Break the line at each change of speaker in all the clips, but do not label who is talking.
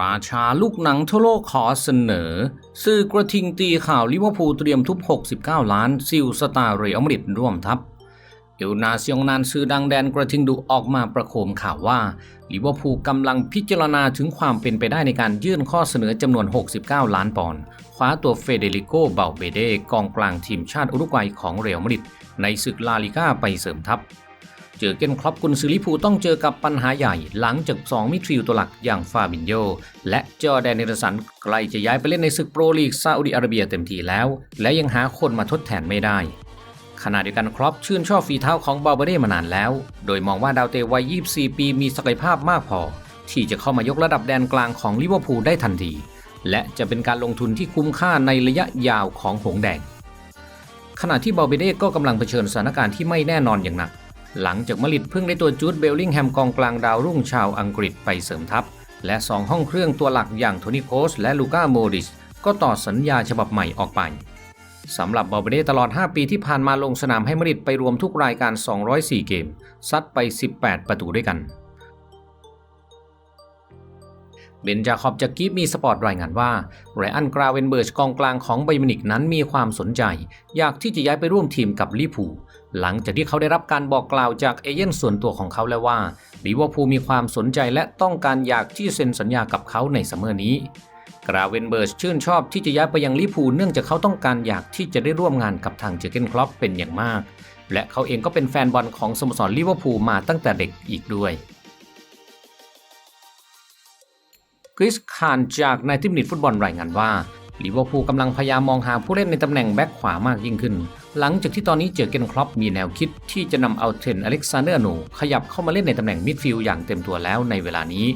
ราชาลูกหนังทั่วโลกขอเสนอ สื่อกระทิงตีข่าวลิเวอร์พูลเตรียมทุบ 69 ล้าน ซิลสตาร์เรอัลมาดริดร่วมทัพเอลนาเซียงนานซื้อดังแดนกระทิงดุออกมาประโคมข่าวว่าลิเวอร์พูลกำลังพิจารณาถึงความเป็นไปได้ในการยื่นข้อเสนอจำนวน 69 ล้านปอนด์คว้าตัวเฟเดริโกเบาเบเดกองกลางทีมชาติอุรุกวัยของเรอัลมาดริดในศึกลาลิก้าไปเสริมทัพ เจอเกนครอปกุนซือลิพูต้องเจอกับปัญหาใหญ่หลังจาก 2 มิดฟิลด์ตัวหลักอย่างฟาบินโยและจอแดนเนอร์สันใกล้จะย้ายไปเล่นในศึกโปรลีกซาอุดิอาระเบียเต็มทีแล้ว และยังหาคนมาทดแทนไม่ได้ขณะเดียวกันครอปชื่นชอบฝีเท้าของบาเบเร่มานานแล้ว โดยมองว่าดาวเตะวัย 24 ปีมีศักยภาพมากพอ ที่จะเข้ามายกระดับแดนกลางของลิเวอร์พูลได้ทันที และจะเป็นการลงทุนที่คุ้มค่าในระยะยาวของหงแดง ขณะที่บาเบเร่ก็กำลังเผชิญสถานการณ์ที่ไม่แน่นอนอย่างหนัก หลังจากมาดริดเพิ่งได้ตัวจูดเบลลิงแฮมกองกลางดาวรุ่งชาวอังกฤษไปเสริมทัพ และ 2 ห้องเครื่องตัวหลักอย่างโทนี่โคสและลูก้าโมดิสก็ต่อสัญญาฉบับใหม่ออกไปสำหรับบาเบเดตลอด 5 ปีที่ผ่านมาลงสนามให้มริดไปรวมทุกรายการ 204 เกม ซัดไป 18 ประตูด้วยกัน เบนจาคอบจากกีฟมีสปอร์ตรายงานว่าไรอันกราเวนเบิร์ชกองกลางของไบมินิกนั้นมีความสนใจ อยากที่จะย้ายไปร่วมทีมกับลิพู หลังจากที่เขาได้รับการบอกกล่าวจากเอเย่นส่วนตัวของเขาแล้วว่าลิเวอร์พูลมีความสนใจและต้องการอยากที่เซ็นสัญญากับเขาในซัมเมอร์นี้กราเวนเบิร์ชชื่นชอบที่จะย้ายไปยังลิพูลเนื่องจากเขาต้องการอยากที่จะได้ร่วมงานกับทางเจอเกนคลอปเป็นอย่างมาก และเขาเองก็เป็นแฟนบอลของสโมสรลิเวอร์พูลมาตั้งแต่เด็กอีกด้วยคริสคานจากนายทิมนิตฟุตบอลรายงานว่าลิเวอร์พูลกำลังพยายามมองหาผู้เล่นในตำแหน่งแบ็คขวามากยิ่งขึ้น หลังจากที่ตอนนี้เจอเกนครอปมีแนวคิดที่จะนำเอาเทรนอเล็กซานเดอร์โนขยับเข้ามาเล่นในตำแหน่งมิดฟิลด์อย่างเต็มตัวแล้วในเวลานี้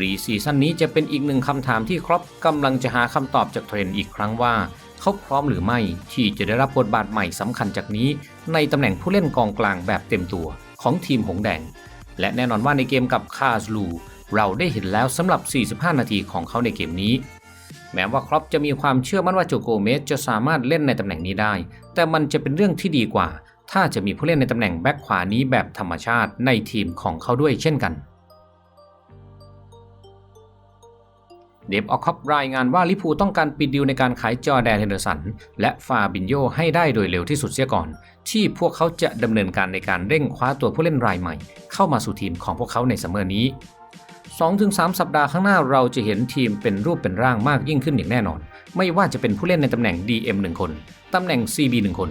รีซีซั่นนี้จะเป็นอีกหนึ่งคำถามที่ครอปกำลังจะหาคำตอบจากเทรนอีกครั้งว่า เขาพร้อมหรือไม่ที่จะได้รับบทบาทใหม่สำคัญจากนี้ ในตำแหน่งผู้เล่นกองกลางแบบเต็มตัวของทีมหงแดง และแน่นอนว่าในเกมกับคาสลูเราได้เห็นแล้วสำหรับ 45 นาทีของเขาในเกมนี้ แม้ว่าครอปจะมีความเชื่อมั่นว่าโจโกเมสจะสามารถเล่นในตำแหน่งนี้ได้ แต่มันจะเป็นเรื่องที่ดีกว่า ถ้าจะมีผู้เล่นในตำแหน่งแบ็คขวานี้แบบธรรมชาติในทีมของเขาด้วยเช่นกัน เดฟออคอปรายงานว่าลิพูต้องการปิดดีลในการขายจอแดนเฮนเดอร์สัน และฟาบินโยให้ได้โดยเร็วที่สุดเสียก่อน ที่พวกเขาจะดำเนินการในการเร่งคว้าตัวผู้เล่นรายใหม่ เข้ามาสู่ทีมของพวกเขาในซัมเมอร์นี้ 2-3 สัปดาห์ข้างหน้าเราจะเห็นทีมเป็นรูปเป็นร่างมากยิ่งขึ้นอย่างแน่นอน ไม่ว่าจะเป็นผู้เล่นในตำแหน่ง DM 1 คน ตำแหน่ง CB 1 คน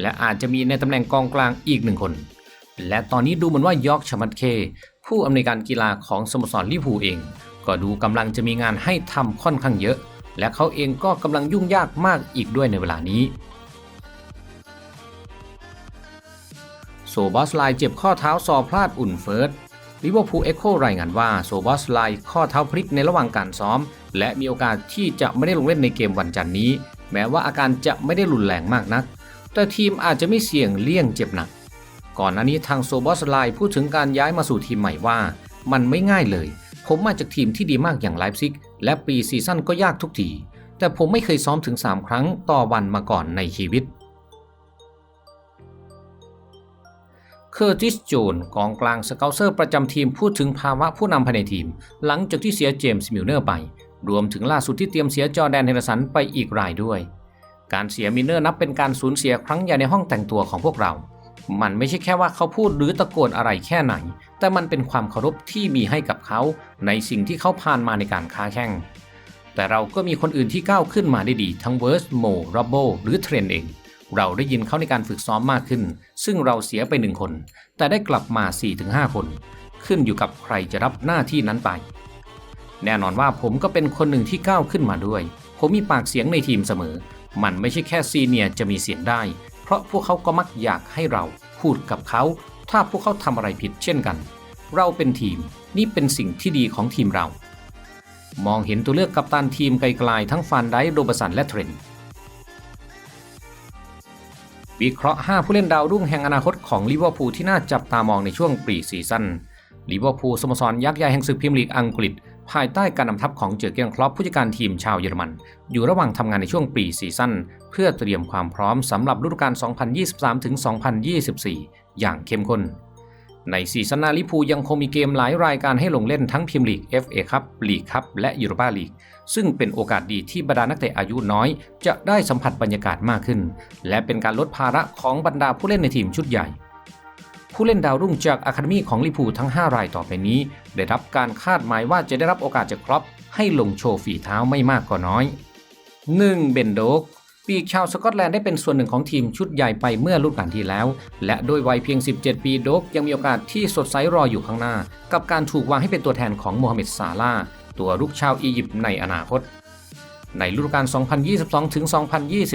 และอาจจะมีในตำแหน่งกองกลางอีก1คน และตอนนี้ดูเหมือนว่ายอร์กชมัตเค ผู้อำนวยการกีฬาของสโมสรลิเวอร์พูลเอง ก็ดูกำลังจะมีงานให้ทำค่อนข้างเยอะ และเขาเองก็กำลังยุ่งยากมากอีกด้วยในเวลานี้โซบอสไลเจ็บข้อเท้าซอพลาดอุ่นเฟิร์ส ลิเวอร์พูลเอ็กโครายงานว่าโซบอสไลข้อเท้าพลิกในระหว่างการซ้อม และมีโอกาสที่จะไม่ได้ลงเล่นในเกมวันจันทร์นี้ แม้ว่าอาการจะไม่ได้รุนแรงมากนัก แต่ทีมอาจจะไม่เสี่ยงเลี่ยงเจ็บหนัก ก่อนหน้านี้ทางโซบอสไลพูดถึงการย้ายมาสู่ทีมใหม่ว่า มันไม่ง่ายเลย ผมมาจากทีมที่ดีมากอย่างไลฟ์ซิกและปีซีซั่นก็ยากทุกทีแต่ผมไม่เคยซ้อมถึง 3 ครั้งต่อวันมาก่อนในชีวิต อร์ติสโจนกองกลางสเกลเซอร์ประจำทีมพูดถึงภาวะผู้นำภายในทีม หลังจากที่เสียเจมส์มิลเนอร์ไป รวมถึงล่าสุดที่เตรียมเสียจอแดนเฮนเดอร์สันไปอีกรายด้วย การเสียมิลเนอร์นับเป็นการสูญเสียครั้งใหญ่ในห้องแต่งตัวของพวกเรา มันไม่ใช่แค่ว่าเขาพูดหรือตะโกนอะไรแค่ไหน แต่มันเป็นความเคารพที่มีให้กับเขา ในสิ่งที่เขาผ่านมาในการค้าแข่งแต่เราก็มีคนอื่นที่ก้าวขึ้นมาได้ดี ทั้งเวิร์สโมรับโบหรือเทรนเอง เราได้ยินเขาในการฝึกซ้อมมากขึ้น ซึ่งเราเสียไปหนึ่งคน แต่ได้กลับมา 4-5 คน ขึ้นอยู่กับใครจะรับหน้าที่นั้นไป แน่นอนว่าผมก็เป็นคนหนึ่งที่ก้าวขึ้นมาด้วย ผมมีปากเสียงในทีมเสมอ มันไม่ใช่แค่ซีเนียร์จะมีเสียงได้ เพราะพวกเขาก็มักอยากให้เราพูดกับเขา ถ้าพวกเขาทำอะไรผิดเช่นกัน เราเป็นทีม นี่เป็นสิ่งที่ดีของทีมเรา มองเห็นตัวเลือกกัปตันทีมไกลๆทั้งฟานไดโรบสันและเทรนต์ วิเคราะห์ 5 ผู้เล่นดาวรุ่งแห่งอนาคตของลิเวอร์พูลที่น่าจับตามองในช่วงปรีซีซั่นลิเวอร์พูลสโมสรยักษ์ใหญ่แห่งศึกพรีเมียร์ลีกอังกฤษ ภายใต้การนำทัพของเจอเกียนคลอปผู้จัดการทีมชาวเยอรมัน อยู่ระหว่างทำงานในช่วงปรีซีซั่นเพื่อเตรียมความพร้อมสำหรับฤดูกาล 2023-2024 อย่างเข้มข้น ในซีซั่นหน้าลิพูยังคงมีเกมหลายรายการให้ลงเล่นทั้งพรีเมียร์ลีก FA คัพลีกคัพและยูโรปาลีก ซึ่งเป็นโอกาสดีที่บรรดานักเตะอายุน้อย จะได้สัมผัสบรรยากาศมากขึ้น และเป็นการลดภาระของบรรดาผู้เล่นในทีมชุดใหญ่ ผู้เล่นดาวรุ่งจากอะคาเดมีของลิพูทั้ง 5 รายต่อไปนี้ ได้รับการคาดหมายว่าจะได้รับโอกาสจากครอปให้ลงโชว์ฝีเท้าไม่มากก็น้อย 1. เบนโดก ปีกชาวสกอตแลนด์ได้เป็นส่วนหนึ่งของทีมชุดใหญ่ไปเมื่อฤดูกาลที่แล้ว และด้วยวัยเพียง 17 ปีโดกยังมีโอกาสที่สดใสรออยู่ข้างหน้า กับการถูกวางให้เป็นตัวแทนของโมฮัมเหม็ดซาลาตัวรุกชาวอียิปต์ในอนาคต ในฤดูกาล 2022 ถึง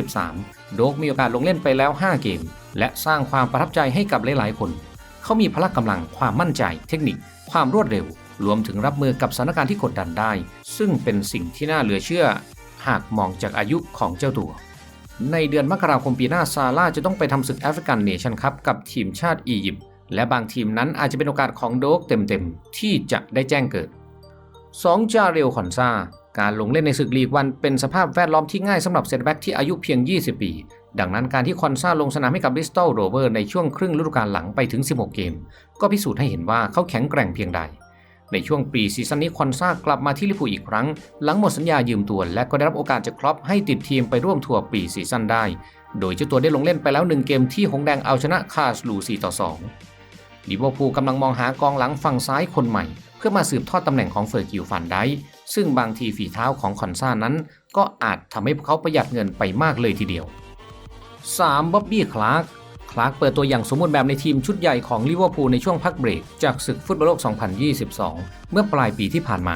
2023 โดกมีโอกาสลงเล่นไปแล้ว 5 เกม และสร้างความประทับใจให้กับหลายๆ คน เขามีพละกำลังความมั่นใจ เทคนิค ความรวดเร็ว รวมถึงรับมือกับสถานการณ์ที่กดดันได้ ซึ่งเป็นสิ่งที่น่าเหลือเชื่อ หากมองจากอายุของเจ้าตัว ในเดือนมกราคมปีหน้าซาร่าจะต้องไปทำศึกแอฟริกันเนชั่นคัพกับทีมชาติอียิปต์และบางทีมนั้นอาจจะเป็นโอกาสของโดกเต็มๆ ที่จะได้แจ้งเกิด 2. จาเรลคอนซาการลงเล่นในศึกลีกวันเป็นสภาพแวดล้อมที่ง่ายสำหรับเซนแบ็กที่อายุเพียง 20 ปี ดังนั้นการที่คอนซาลงสนามให้กับบริสตอลโรเวอร์ในช่วงครึ่งฤดูกาลหลังไปถึง 16 เกม ก็พิสูจน์ให้เห็นว่าเขาแข็งแกร่งเพียงใด ในช่วงปีซีซั่นนี้คอนซากลับมาที่ลิเวอร์พูลอีกครั้ง หลังหมดสัญญายืมตัว และก็ได้รับโอกาสจากครอปให้ติดทีมไปร่วมทัวร์ปีซีซั่นได้ โดยเจ้าตัวได้ลงเล่นไปแล้วหนึ่งเกมที่หงแดงเอาชนะคาสลู4ต่อ2ลิเวอร์พูลกำลังมองหากองหลังฝั่งซ้ายคนใหม่ เพื่อมาสืบทอดตำแหน่งของเฟอร์กิวฟันได้ซึ่งบางทีฝีเท้าของคอนซ่านั้น ก็อาจทำให้พวกเขาประหยัดเงินไปมากเลยทีเดียว 3. บ๊อบบี้คลาร์ก ลาร์กเปิดตัวอย่างสมบูรณ์แบบในทีมชุดใหญ่ของลิเวอร์พูลในช่วงพักเบรก จากศึกฟุตบอลโลก 2022 เมื่อปลายปีที่ผ่านมา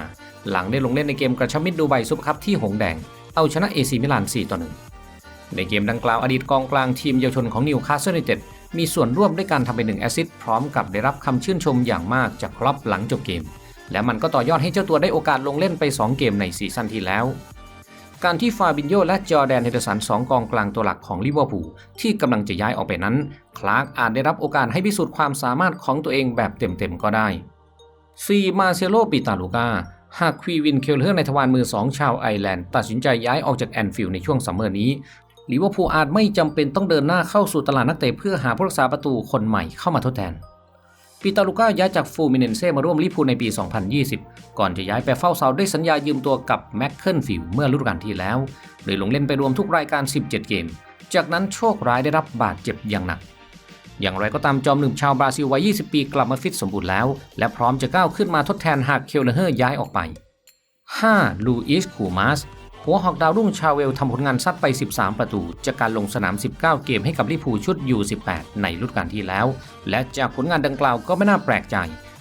หลังได้ลงเล่นในเกมกระชับมิตรดูไบซุปเปอร์คัพที่หงแดง เอาชนะเอซีมิลาน 4 ต่อ 1 ในเกมดังกล่าวอดีตกองกลางทีมเยาวชนของนิวคาสเซิลยูไนเต็ดมีส่วนร่วมด้วยการทำไปหนึ่งแอสซิสต์พร้อมกับได้รับคำชื่นชมอย่างมากจากครอปหลังจบเกม และมันก็ต่อยอดให้เจ้าตัวได้โอกาสลงเล่นไป 2 เกมในซีซั่นที่แล้ว การที่ฟาบินโยและจอแดนเฮเดสันสองกองกลางตัวหลักของลิเวอร์พูลที่กำลังจะย้ายออกไปนั้น คลาร์กอาจได้รับโอกาสให้พิสูจน์ความสามารถของตัวเองแบบเต็มๆก็ได้ 4. มาเซโลปิตาลูกาหากควีวินเคลเลอร์ในทวารมือ2ชาวไอร์แลนด์ตัดสินใจย้ายออกจากแอนฟิลด์ในช่วงซัมเมอร์นี้ลิเวอร์พูลอาจไม่จำเป็นต้องเดินหน้าเข้าสู่ตลาดนักเตะเพื่อหาผู้รักษาประตูคนใหม่เข้ามาทดแทน ปีตาลูก้าย้ายจากฟูมิเนนเซ่มาร่วมลิพูลในปี 2020 ก่อนจะย้ายไปเฝ้าเสาด้วยสัญญายืมตัวกับแม็กเคิลฟิลเมื่อฤดูกาลที่แล้ว โดยลงเล่นไปรวมทุกรายการ 17 เกม จากนั้นโชคร้ายได้รับบาดเจ็บอย่างหนัก อย่างไรก็ตามจอมหนุ่มชาวบราซิลวัย 20 ปีกลับมาฟิตสมบูรณ์แล้ว และพร้อมจะก้าวขึ้นมาทดแทนหากเคลเนเฮอร์ย้ายออกไป 5. ลูอิสคูมาส หัวหอกดาวรุ่งชาเวลทำผลงานซัดไป 13 ประตู จากการลงสนาม 19 เกมให้กับลิพูชุด U18 ในฤดูกาลที่แล้ว และจากผลงานดังกล่าวก็ไม่น่าแปลกใจ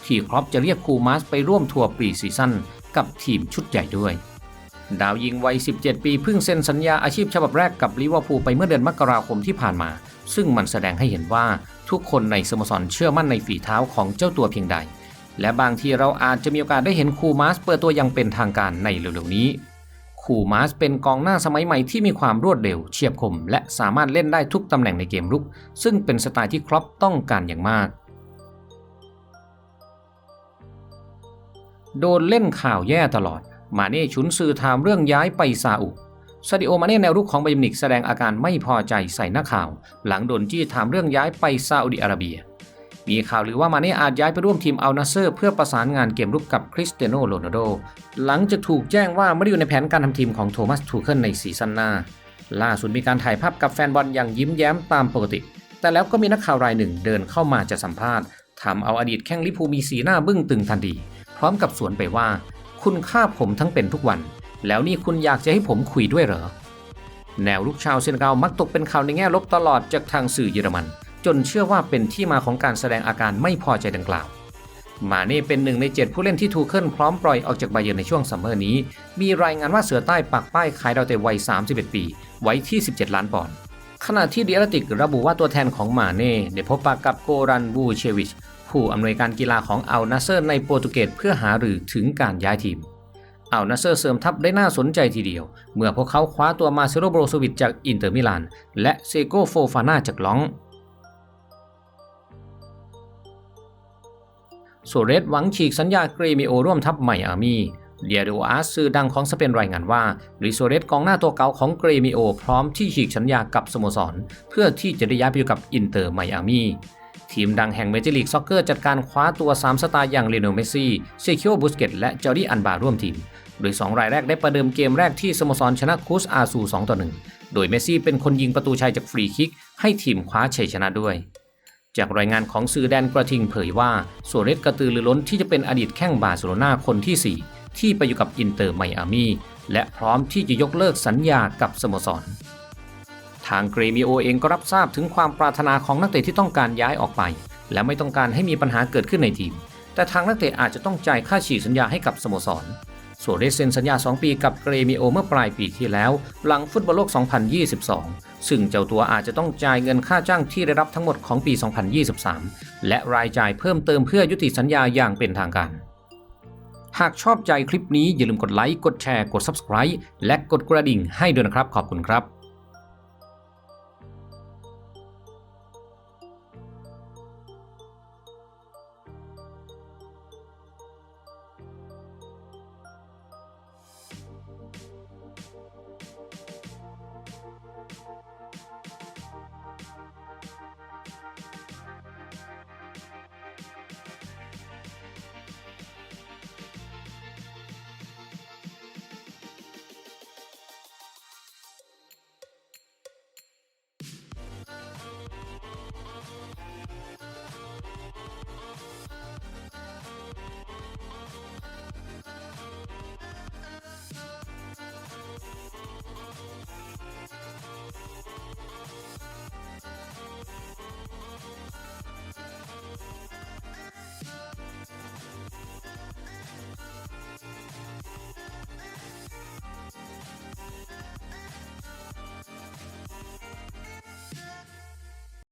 ที่ครอปจะเรียกคูมาสไปร่วมทัวร์ปรีซีซั่นกับทีมชุดใหญ่ด้วย ดาวยิงวัย 17 ปีเพิ่งเซ็นสัญญาอาชีพฉบับแรกกับลิเวอร์พูลไปเมื่อเดือนมกราคมที่ผ่านมา ซึ่งมันแสดงให้เห็นว่าทุกคนในสโมสรเชื่อมั่นในฝีเท้าของเจ้าตัวเพียงใด และบางทีเราอาจจะมีโอกาสได้เห็นคูมาสเปิดตัวอยังเป็นทางการในเร็วๆนี้ คู่มาสเป็นกองหน้าสมัยใหม่ที่มีความรวดเร็วเฉียบคม และสามารถเล่นได้ทุกตำแหน่งในเกมรุก ซึ่งเป็นสไตล์ที่ครอปต้องการอย่างมาก โดนเล่นข่าวแย่ตลอด มาเน่ฉุนสื่อถามเรื่องย้ายไปซาอุซาดิโอมาเน่แนวรุกของไบมินิกแสดงอาการไม่พอใจใส่นักข่าว หลังโดนจี้ถามเรื่องย้ายไปซาอุดิอาระเบีย มีข่าวหรือว่ามาเน่อาจย้ายไปร่วมทีมอัลนาเซอร์เพื่อประสานงานเกมรุกกับคริสเตียโนโรนัลโด หลังจากถูกแจ้งว่าไม่ได้อยู่ในแผนการทำทีมของโทมัสทูเคิลในซีซั่นหน้า ล่าสุดมีการถ่ายภาพกับแฟนบอลอย่างยิ้มแย้มตามปกติ แต่แล้วก็มีนักข่าวรายหนึ่งเดินเข้ามาจะสัมภาษณ์ทำเอาอดีตแข้งลิพูมีสีหน้าบึ้งตึงทันทีพร้อมกับสวนไปว่า คุณฆ่าผมทั้งเป็นทุกวัน แล้วนี่คุณอยากจะให้ผมคุยด้วยเหรอแนวลูกชาวเซนเกามักตกเป็นข่าวในแง่ลบตลอดจากทางสื่อเยอรมัน จนเชื่อว่าเป็นที่มาของการแสดงอาการไม่พอใจดังกล่าว มาเน่เป็นหนึ่งใน 7 ผู้เล่นที่ทูเคิลพร้อมปล่อยออกจากไบเยร์นในช่วงซัมเมอร์นี้ มีรายงานว่าเสือใต้ปักป้ายขายดาวเตะวัย 31 ปี ไว้ที่ 17 ล้านปอนด์ขณะที่เดียรติกระบุว่าตัวแทนของมาเน่ได้พบปะกับโกรันบูเชวิช ผู้อำนวยการกีฬาของอัลนาเซอร์ในโปรตุเกสเพื่อหารือถึงการย้ายทีมอัลนาเซอร์เสริมทัพได้น่าสนใจทีเดียว เมื่อพวกเขาคว้าตัวมาเซโรโบรโซวิชจากอินเตอร์มิลานและเซโกโฟฟาน่าจากลอง โซเรสหวังฉีกสัญญาเกรมิโอร่วมทัพไมอามีเดียโดอาร์สื่อดังของสเปนรายงานว่าริโซเรสกองหน้าตัวเก่าของเกรมิโอพร้อมที่ฉีกสัญญากับสโมสร เพื่อที่จะได้ย้ายไปอยู่กับอินเตอร์ไมอามีทีมดังแห่งเมเจอร์ลีกซ็อกเกอร์จัดการคว้าตัว 3 สตาร์อย่างเลโนเมซี่เซคิโอบุสเกตและจอร์ดี้อันบาร่วมทีม โดย 2 รายแรกได้ประเดิมเกมแรกที่สโมสรชนะคูสอาซู2ต่อ1โดยเมซี่เป็นคนยิงประตูชัยจากฟรีคิก ให้ทีมคว้าชัยชนะด้วย จากรายงานของสื่อแดนกระทิงเผยว่าโซเรสกระตือรือร้นที่จะเป็นอดีตแข้งบาร์เซโลนาคนที่ 4 ที่ไปอยู่กับอินเตอร์ไมอามีและพร้อมที่จะยกเลิกสัญญากับสโมสร ทางเกรมิโอเองก็รับทราบถึงความปรารถนาของนักเตะที่ต้องการย้ายออกไป และไม่ต้องการให้มีปัญหาเกิดขึ้นในทีม แต่ทางนักเตะอาจจะต้องจ่ายค่าฉีกสัญญาให้กับสโมสร โซเรสเซ็นสัญญา 2 ปีกับเกรมิโอเมื่อปลายปีที่แล้ว หลังฟุตบอลโลก 2022 ซึ่งเจ้าตัวอาจจะต้องจ่ายเงินค่าจ้างที่ได้รับทั้งหมดของปี 2023 และรายจ่ายเพิ่มเติมเพื่อยุติสัญญาอย่างเป็นทางการ หากชอบใจคลิปนี้อย่าลืมกดไลค์ กดแชร์ กด Subscribe และกดกระดิ่งให้ด้วยนะครับ ขอบคุณครับ